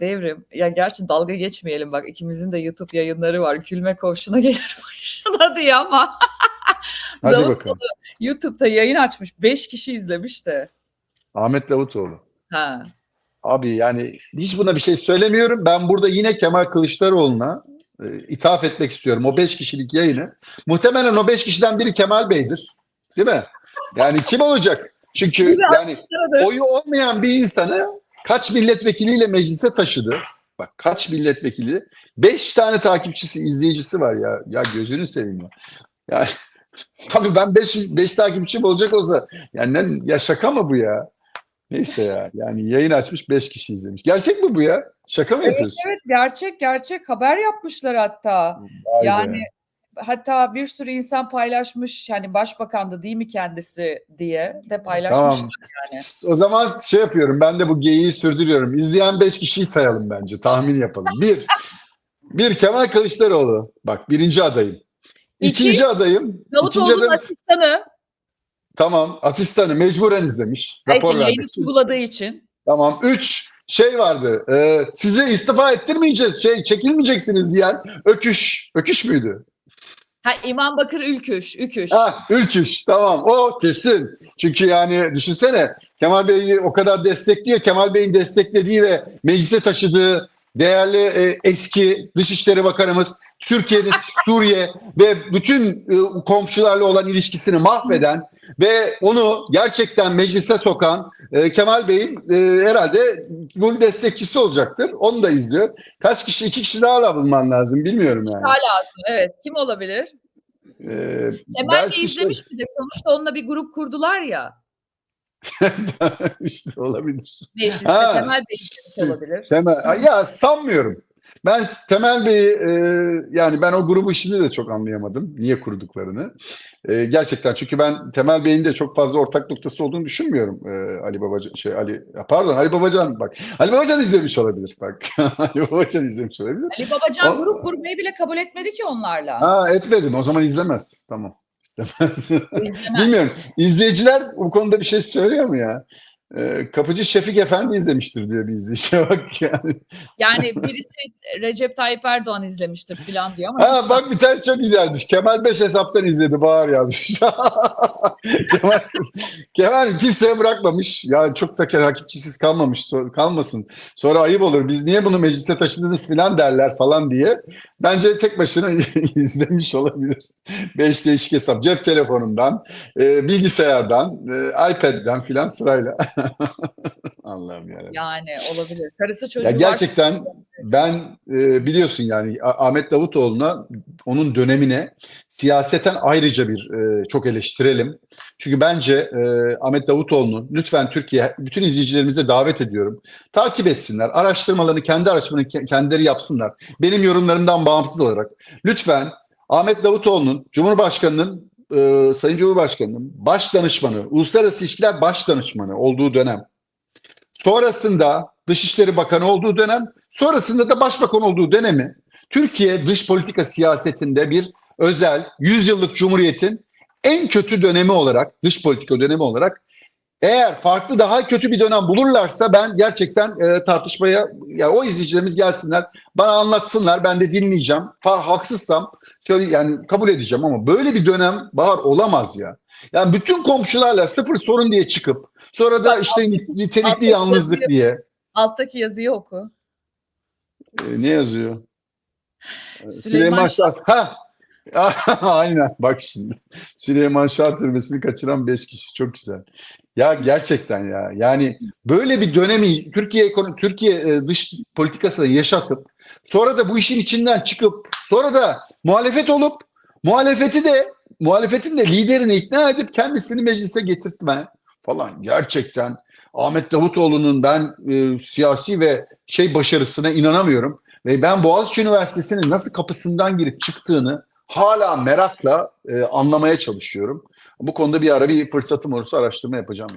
Devrim. Ya gerçi dalga geçmeyelim bak ikimizin de YouTube yayınları var. Gülme koğuşuna gelir başına diye ama. Hadi Davutoğlu bakalım. YouTube'da yayın açmış. 5 kişi izlemiş de. Ahmet Davutoğlu. Ha. Abi yani hiç buna bir şey söylemiyorum. Ben burada yine Kemal Kılıçdaroğlu'na e, ithaf etmek istiyorum. O beş kişilik yayını. Muhtemelen o beş kişiden biri Kemal Bey'dir. Değil mi? Yani kim olacak? Çünkü yani oyu olmayan bir insanı kaç milletvekiliyle meclise taşıdı. Bak kaç milletvekili. Beş tane takipçisi, izleyicisi var ya. Ya gözünü seveyim ya. Yani, abi ben beş, beş takipçim olacak olsa yani ne, ya şaka mı bu ya? Neyse ya. Yani yayın açmış beş kişi izlemiş. Gerçek mi bu ya? Şaka mı Evet, yapıyorsun? evet gerçek gerçek haber yapmışlar hatta. Vay be. Hatta bir sürü insan paylaşmış yani başbakandı değil mi kendisi diye de paylaşmışlar Tamam. yani. O zaman şey yapıyorum. Ben de bu geyiği sürdürüyorum. İzleyen beş kişiyi sayalım bence. Tahmin yapalım. Bir, bir Kemal Kılıçdaroğlu. Bak birinci adayım. İki, İkinci adayım. ikinci Davutoğlu'nun adayım. asistanı Tamam. Asistanı mecburen izlemiş. her Rapor şey yayını vermek için. için. Tamam. Üç şey vardı. E, sizi istifa ettirmeyeceğiz. Şey çekilmeyeceksiniz diyen Öküş. Öküş müydü? Ha İmam Bakır Ülküş, Üküş. Ha, Ülküş. Tamam. O kesin. Çünkü yani düşünsene Kemal Bey'i o kadar destekliyor. Kemal Bey'in desteklediği ve meclise taşıdığı değerli e, eski Dışişleri Bakanımız Türkiye'nin Suriye ve bütün e, komşularla olan ilişkisini mahveden ve onu gerçekten meclise sokan e, Kemal Bey'in e, herhalde bunun destekçisi olacaktır. Onu da izliyor. Kaç kişi? iki kişi daha bulman lazım. Bilmiyorum yani. Hala lazım. Evet. Kim olabilir? E, Kemal Bey izlemiş bir de sonuçta onunla bir grup kurdular ya. işte olabilir. Mecliste. Kemal Bey olabilir. Temel, ya sanmıyorum. Ben Temel Bey'i e, yani ben o grubu işini de çok anlayamadım. Niye kurduklarını. E, gerçekten çünkü ben Temel Bey'in de çok fazla ortak noktası olduğunu düşünmüyorum. E, Ali Babacan şey Ali pardon Ali Babacan bak. Ali Babacan izlemiş olabilir bak. Ali Babacan izlemiş olabilir. Ali Babacan O- grup kurmayı bile kabul etmedi ki onlarla. Ha etmedim. O zaman izlemez. Tamam. İzlemez. İzlemez. Bilmiyorum. İzleyiciler bu konuda bir şey söylüyor mu ya? E, Kapıcı Şefik Efendi izlemiştir diyor bir izleyici. Bak yani. Yani birisi Recep Tayyip Erdoğan izlemiştir filan diyor ama Ha bak bir tanesi çok güzelmiş. Kemal 5 hesaptan izledi. Bağır yazmış. Kemal, Kemal kimseye bırakmamış. Ya çok da takipçisiz kalmamış. Kalmasın. Sonra ayıp olur. Biz niye bunu meclise taşıdınız filan derler falan diye. Bence tek başına izlemiş olabilir. 5 değişik hesap. Cep telefonundan, e, bilgisayardan, e, iPad'den filan sırayla. Allah'ım yarabbim. yani olabilir. Karısı çocuğu Ya var. gerçekten ben e, biliyorsun yani Ahmet Davutoğlu'na onun dönemine siyaseten ayrıca bir e, çok eleştirelim. Çünkü bence e, Ahmet Davutoğlu'nu lütfen Türkiye bütün izleyicilerimize davet ediyorum. Takip etsinler. Araştırmalarını kendi araştırmalarını ke- kendileri yapsınlar. Benim yorumlarımdan bağımsız olarak lütfen Ahmet Davutoğlu'nun Cumhurbaşkanı'nın e, Sayın Cumhurbaşkanı'nın baş danışmanı, uluslararası ilişkiler baş danışmanı olduğu dönem sonrasında Dışişleri Bakanı olduğu dönem, sonrasında da Başbakan olduğu dönemi Türkiye dış politika siyasetinde bir özel 100 yıllık cumhuriyetin en kötü dönemi olarak, dış politika dönemi olarak eğer farklı daha kötü bir dönem bulurlarsa ben gerçekten e, tartışmaya ya o izleyicilerimiz gelsinler bana anlatsınlar ben de dinleyeceğim. Ha, haksızsam şöyle yani kabul edeceğim ama böyle bir dönem bahar olamaz ya. Yani bütün komşularla sıfır sorun diye çıkıp sonra da işte nit- nitelikli yalnızlık diye. Alttaki yazıyı oku. Ee, ne yazıyor? Ee, Süleyman Süleyman Şah. Ha. Aynen bak şimdi. Süleyman Şah türbesini kaçıran 5 kişi çok güzel. Ya gerçekten ya. Yani böyle bir dönemi Türkiye ekonomi Türkiye e, dış politikasında yaşatıp sonra da bu işin içinden çıkıp sonra da muhalefet olup muhalefeti de muhalefetin de liderini ikna edip kendisini meclise getirtme falan gerçekten Ahmet Davutoğlu'nun ben e, siyasi ve şey başarısına inanamıyorum. Ve ben Boğaziçi Üniversitesi'nin nasıl kapısından girip çıktığını hala merakla e, anlamaya çalışıyorum. Bu konuda bir ara bir fırsatım olursa araştırma yapacağım.